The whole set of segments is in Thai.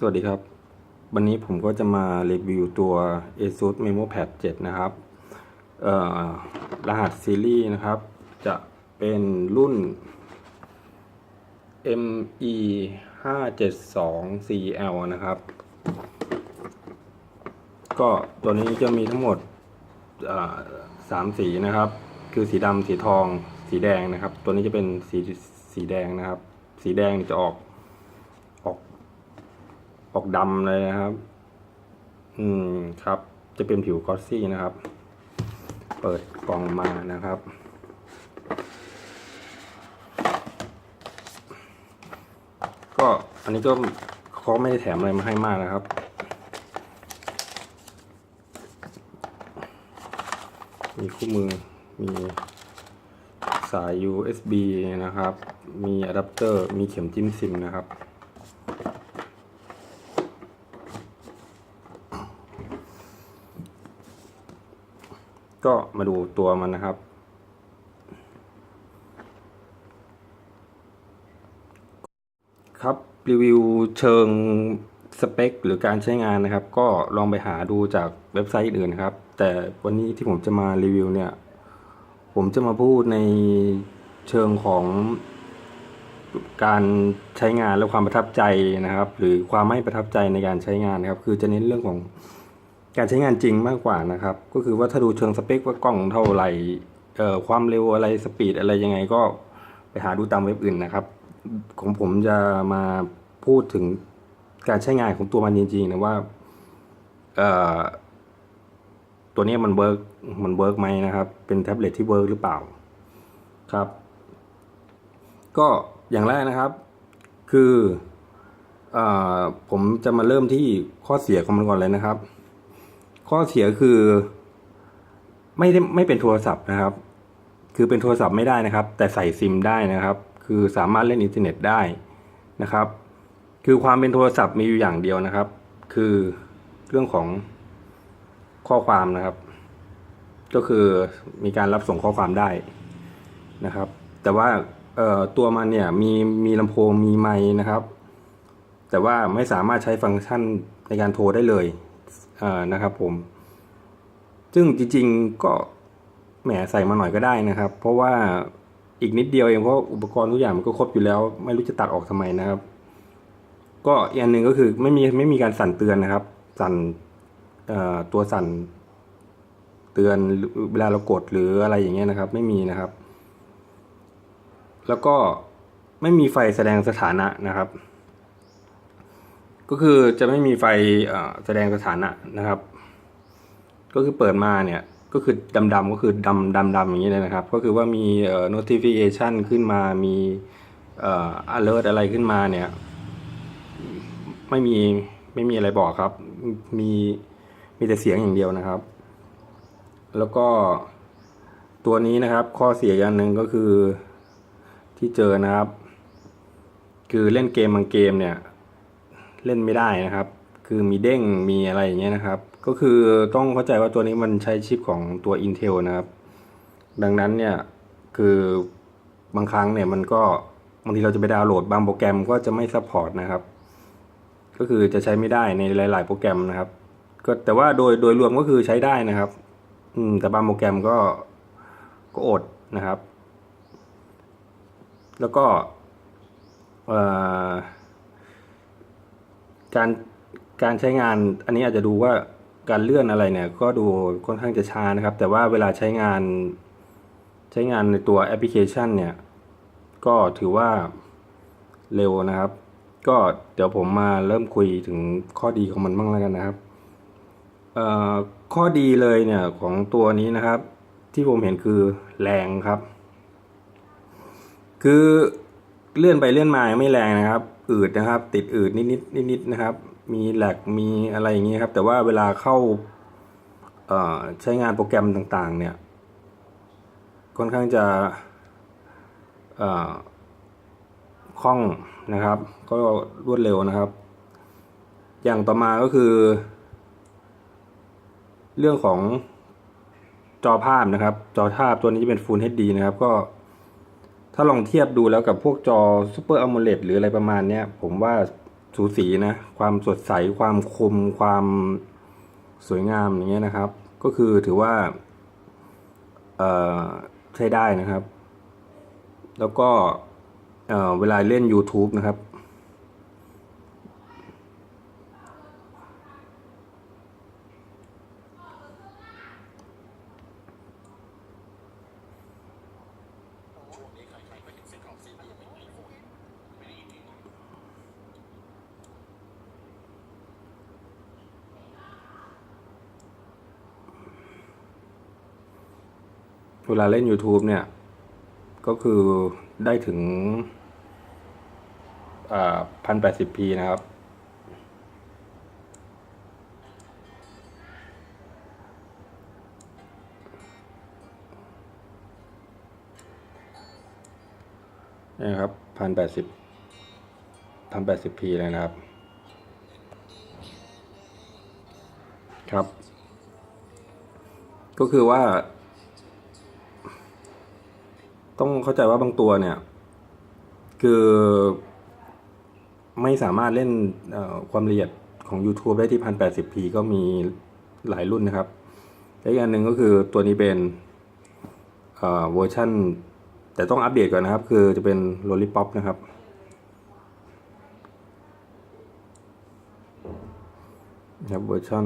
สวัสดีครับ วันนี้ผมก็จะมารีวิวตัว ASUS MemoPad 7 นะครับเอ่อรหัสซีรีส์นะครับ จะเป็นรุ่น ME 5 7 2 4L นะครับ ก็ตัวนี้จะมีทั้งหมดสามสีนะครับ คือสีดำสีทองสีแดงนะครับ ตัวนี้จะเป็นสีสีแดงนะครับ สีแดงจะออก ออกดำเลยนะครับ อืมครับ จะเป็นผิวกอสซี่นะครับ เปิดกล่องมานะครับ ก็อันนี้ก็เขาไม่ได้แถมอะไรมาให้มากนะครับ มีคู่มือ มีสาย USB นะครับ มีอะแดปเตอร์ มีเข็มจิ้มซิมนะครับ ก็มาดูตัวมันนะครับ ครับรีวิวเชิงสเปค หรือการใช้งานนะครับ ก็ลองไปหาดูจากเว็บไซต์อื่นนะครับ แต่วันนี้ที่ผมจะมารีวิวเนี่ย ผมจะมาพูดในเชิงของการใช้งานและความประทับใจนะครับ หรือความไม่ประทับใจในการใช้งานนะครับ คือจะเน้นเรื่องของ การใช้งานจริงมากกว่านะครับ ก็คือว่าถ้าดูเชิงสเปคว่ากล้องเท่าไหร่เอ่อความเร็วอะไรสปีดอะไรยังไงก็ไปหาดูตามเว็บอื่นนะครับ ของผมจะมาพูดถึงการใช้งานของตัวมันจริงๆนะว่าเอ่อตัวนี้มันเวิร์กมันเวิร์กไหมนะครับ เป็นแท็บเล็ตที่เวิร์กหรือเปล่าครับ ก็อย่างแรกนะครับ คือเอ่อผมจะมาเริ่มที่ข้อเสียของมันก่อนเลยนะครับ ข้อเสียคือ ไม่ได้ไม่เป็นโทรศัพท์นะครับ คือเป็นโทรศัพท์ไม่ได้นะครับ แต่ใส่ซิมได้นะครับ คือสามารถเล่นอินเทอร์เน็ตได้นะครับ คือความเป็นโทรศัพท์มีอยู่อย่างเดียวนะครับ คือเรื่องของข้อความนะครับ ก็คือมีการรับส่งข้อความได้นะครับ แต่ว่าเอ่อตัวมันเนี่ยมีมีลำโพงมีไมค์นะครับ แต่ว่าไม่สามารถใช้ฟังก์ชันในการโทรได้เลย นะครับผม ซึ่งจริงๆก็แหมใส่มาหน่อยก็ได้นะครับ เพราะว่าอีกนิดเดียวเองเพราะอุปกรณ์ทุกอย่างมันก็ครบอยู่แล้ว ไม่รู้จะตัดออกทำไมนะครับ ก็อีกอันหนึ่งก็คือไม่มีไม่มีการสั่นเตือนนะครับ สั่นตัวสั่นเตือนเวลาเรากดหรืออะไรอย่างเงี้ยนะครับ ไม่มีนะครับ แล้วก็ไม่มีไฟแสดงสถานะนะครับ ก็คือจะไม่มีไฟแสดงสถานะนะครับ ก็คือเปิดมาเนี่ยก็คือดำๆก็คือดำดำดำอย่างนี้เลยนะครับ ก็คือว่ามี notification ขึ้นมามีเอ่อ alert อะไรขึ้นมาเนี่ย ไม่มีไม่มีอะไรบอกครับ มีมีแต่เสียงอย่างเดียวนะครับ แล้วก็ตัวนี้นะครับ ข้อเสียอย่างหนึ่งก็คือที่เจอนะครับ คือเล่นเกมบางเกมเนี่ย เล่นไม่ได้นะครับ คือมีเด้งมีอะไรอย่างเงี้ยนะครับ ก็คือต้องเข้าใจว่าตัวนี้มันใช้ชิปของตัว Intel นะครับ ดังนั้นเนี่ยคือบางครั้งเนี่ยมันก็บางทีเราจะไปดาวน์โหลดบางโปรแกรมก็จะไม่ซัพพอร์ตนะครับ ก็คือจะใช้ไม่ได้ในหลาย ๆ โปรแกรมนะครับ ก็แต่ว่าโดยโดยรวมก็คือใช้ได้นะครับ อืม แต่บางโปรแกรมก็ก็อดนะครับ แล้วก็เอ่อ การการใช้งานอันนี้อาจจะดูว่าการเลื่อนอะไรเนี่ยก็ดูค่อนข้างจะช้านะครับ แต่ว่าเวลาใช้งานใช้งานในตัวแอปพลิเคชันเนี่ย ก็ถือว่าเร็วนะครับ ก็เดี๋ยวผมมาเริ่มคุยถึงข้อดีของมันบ้างแล้วกันนะครับข้อดีเลยเนี่ยของตัวนี้นะครับ ที่ผมเห็นคือแรงครับ คือเลื่อนไปเลื่อนมาไม่แรงนะครับ อืดนะครับ ติดอืดนิดนิดนิดนิดๆนะครับ มีแหลกมีอะไรอย่างเงี้ยครับ แต่ว่าเวลาเข้าใช้งานโปรแกรมต่างๆ เนี่ย ค่อนข้างจะคล่องนะครับ ก็รวดเร็วนะครับ อย่างต่อมาก็คือ เรื่องของจอภาพนะครับ จอภาพตัวนี้จะเป็น Full HD นะครับ ก็ ถ้าลองเทียบดูแล้วกับพวกจอซูเปอร์อัลโมเลดหรืออะไรประมาณเนี้ยผมว่าสูสีนะ ความสดใสความคมความสวยงามอย่างเงี้ยนะครับ ก็คือถือว่าใช้ได้นะครับ แล้วก็เอ่อเวลาเล่น YouTube นะครับ เวลาเล่น YouTube เนี่ย ก็คือได้ถึงพันแปดสิบพีนะครับ นี่ครับพันแปดสิบพันแปดสิบพีเลยนะครับ ครับ ก็คือว่า ต้องเข้าใจว่าบางตัวเนี่ย คือไม่สามารถเล่นความละเอียดของ YouTube ได้ที่ 1080p ก็มีหลายรุ่นนะครับและอีกอันหนึ่งก็คือตัวนี้เป็นเวอร์ชันแต่ต้องอัปเดตก่อนนะครับ คือจะเป็น Lollipop นะครับ นะครับเวอร์ชัน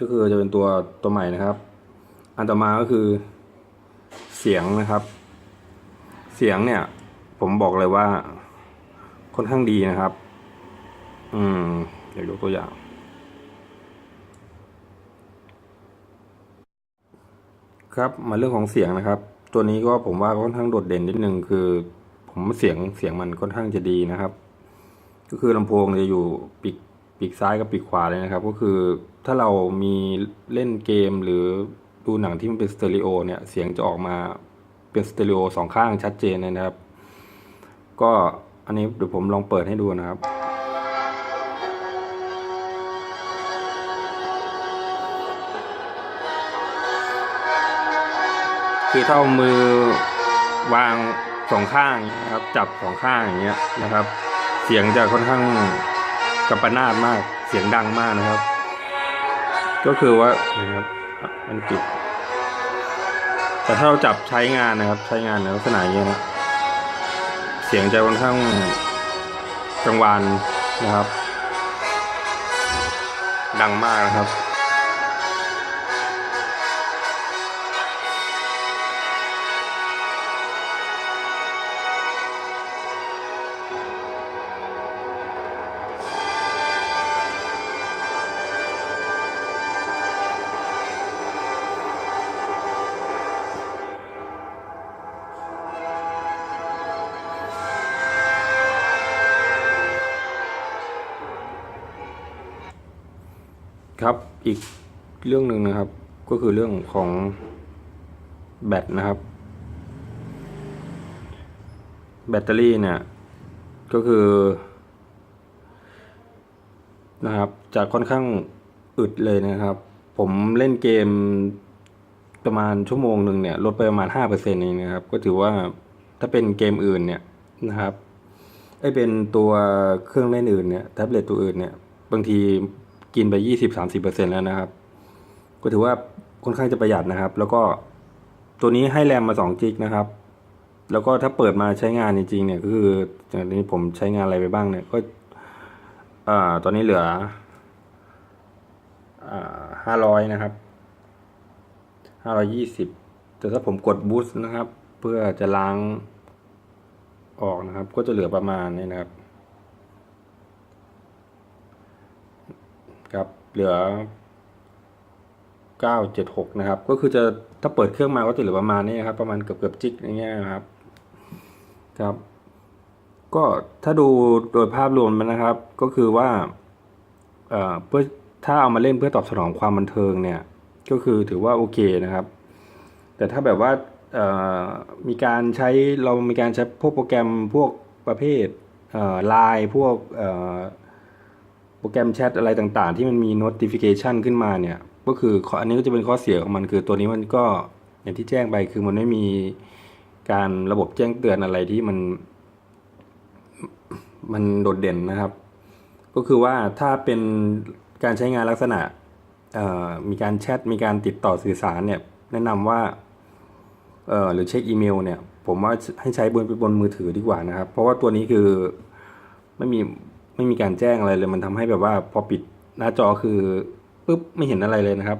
ก็คือจะเป็นตัวตัวใหม่นะครับ อันต่อมาก็คือเสียงนะครับ เสียงเนี่ย ผมบอกเลยว่าค่อนข้างดีนะครับ อืมเดี๋ยวยกตัวอย่าง ครับมาเรื่องของเสียงนะครับ ตัวนี้ก็ผมว่าค่อนข้างโดดเด่นนิดนึงคือ ผมเสียงเสียงมันค่อนข้างจะดีนะครับ ก็คือลำโพงจะอยู่ปีกปีกซ้ายกับปีกขวาเลยนะครับ ก็คือถ้าเรามีเล่นเกมหรือ ดูหนังที่มันเป็นสเตอริโอเนี่ยเสียงจะออกมาเป็นสเตอริโอสองข้างชัดเจนเลยนะครับ ก็อันนี้เดี๋ยวผมลองเปิดให้ดูนะครับคือถ้าเอามือวางสองข้างนะครับ จับสองข้างอย่างเงี้ยนะครับ เสียงจะค่อนข้างกัปนาดมากเสียงดังมากนะครับ ก็คือว่านะครับ มันปิด แต่ถ้าเราจับใช้งานนะครับ ใช้งานในลักษณะอย่างเงี้ยนะ เสียงจะค่อนข้างกลางวานนะครับ ดังมากนะครับ ครับอีกเรื่องหนึ่งนะครับ ก็คือเรื่องของแบตนะครับ แบตเตอรี่เนี่ยก็คือนะครับจะค่อนข้างอึดเลยนะครับ ผมเล่นเกมประมาณชั่วโมงหนึ่งเนี่ยลดไปประมาณห้าเปอร์เซ็นต์เองนะครับ ก็ถือว่าถ้าเป็นเกมอื่นเนี่ยนะครับไอเป็นตัวเครื่องเล่นอื่นเนี่ยแท็บเล็ตตัวอื่นเนี่ย บางที กินไปยี่สิบสามสิบเปอร์เซ็นแล้วนะครับ ก็ถือว่าค่อนข้างจะประหยัดนะครับ แล้วก็ตัวนี้ให้แรมมาสองจิกนะครับ แล้วก็ถ้าเปิดมาใช้งานจริงๆเนี่ยก็คืออย่างนี้ผมใช้งานอะไรไปบ้างเนี่ยก็อ่าตอนนี้เหลืออ่าห้าร้อยนะครับห้าร้อยี่สิบแต่ถ้าผมกดบูสต์นะครับ เพื่อจะล้างออกนะครับ ก็จะเหลือประมาณนี้นะครับ ครับเหลือ 976 นะครับ ก็คือจะถ้าเปิดเครื่องมาก็จะเหลือประมาณนี้นะครับ ประมาณเกือบเกือบจิกอย่างเงี้ยนะครับ ครับ ก็ถ้าดูโดยภาพรวมมันนะครับ ก็คือว่าเอ่อเพื่อถ้าเอามาเล่นเพื่อตอบสนองความบันเทิงเนี่ย ก็คือถือว่าโอเคนะครับ แต่ถ้าแบบว่าเอ่อมีการใช้เรามีการใช้พวกโปรแกรมพวกประเภทเอ่อไลน์พวกเอ่อ โปรแกรมแชทอะไรต่างๆ ที่มันมี notification ขึ้นมาเนี่ย ก็คืออันนี้ก็จะเป็นข้อเสียของมันคือตัวนี้มันก็อย่างที่แจ้งไปคือมันไม่มีการระบบแจ้งเตือนอะไรที่มัน มันโดดเด่นนะครับ ก็คือว่าถ้าเป็นการใช้งานลักษณะมีการแชทมีการติดต่อสื่อสารเนี่ย แนะนำว่าหรือเช็คอีเมลเนี่ย ผมว่าให้ใช้บนบนมือถือดีกว่านะครับ เพราะว่าตัวนี้คือไม่มี ไม่มีการแจ้งอะไรเลย มันทำให้แบบว่าพอปิดหน้าจอคือปุ๊บไม่เห็นอะไรเลยนะครับ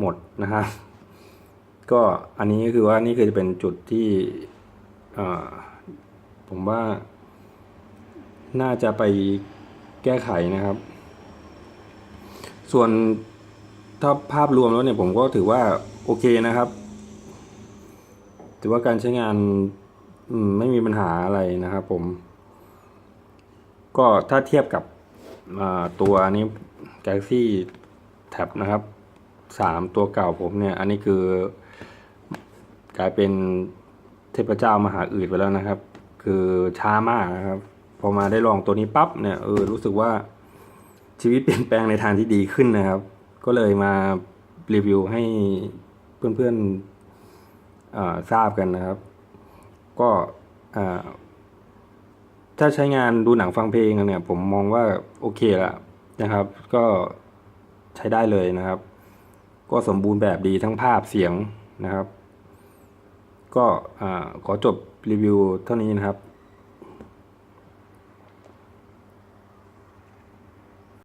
หมดนะครับก็อันนี้ก็คือว่านี่คือจะเป็นจุดที่ผมว่า น่าจะไปแก้ไขนะครับ ส่วนถ้าภาพรวมแล้วเนี่ยผมก็ถือว่าโอเคนะครับ ถือว่าการใช้งานไม่มีปัญหาอะไรนะครับผม ก็ถ้าเทียบกับอ่าตัวนี้ Galaxy Tab นะครับสามตัวเก่าผมเนี่ย อันนี้คือกลายเป็นเทพเจ้ามหาอืดไปแล้วนะครับ คือช้ามากนะครับ พอมาได้ลองตัวนี้ปั๊บเนี่ยเออรู้สึกว่าชีวิตเปลี่ยนแปลงในทางที่ดีขึ้นนะครับ ก็เลยมารีวิวให้เพื่อนๆทราบกันนะครับ ก็อ่า ถ้าใช้งานดูหนังฟังเพลงเนี่ย ผมมองว่าโอเคละนะครับ ก็ใช้ได้เลยนะครับ ก็สมบูรณ์แบบดีทั้งภาพเสียงนะครับ ก็อขอจบรีวิวเท่านี้นะครับ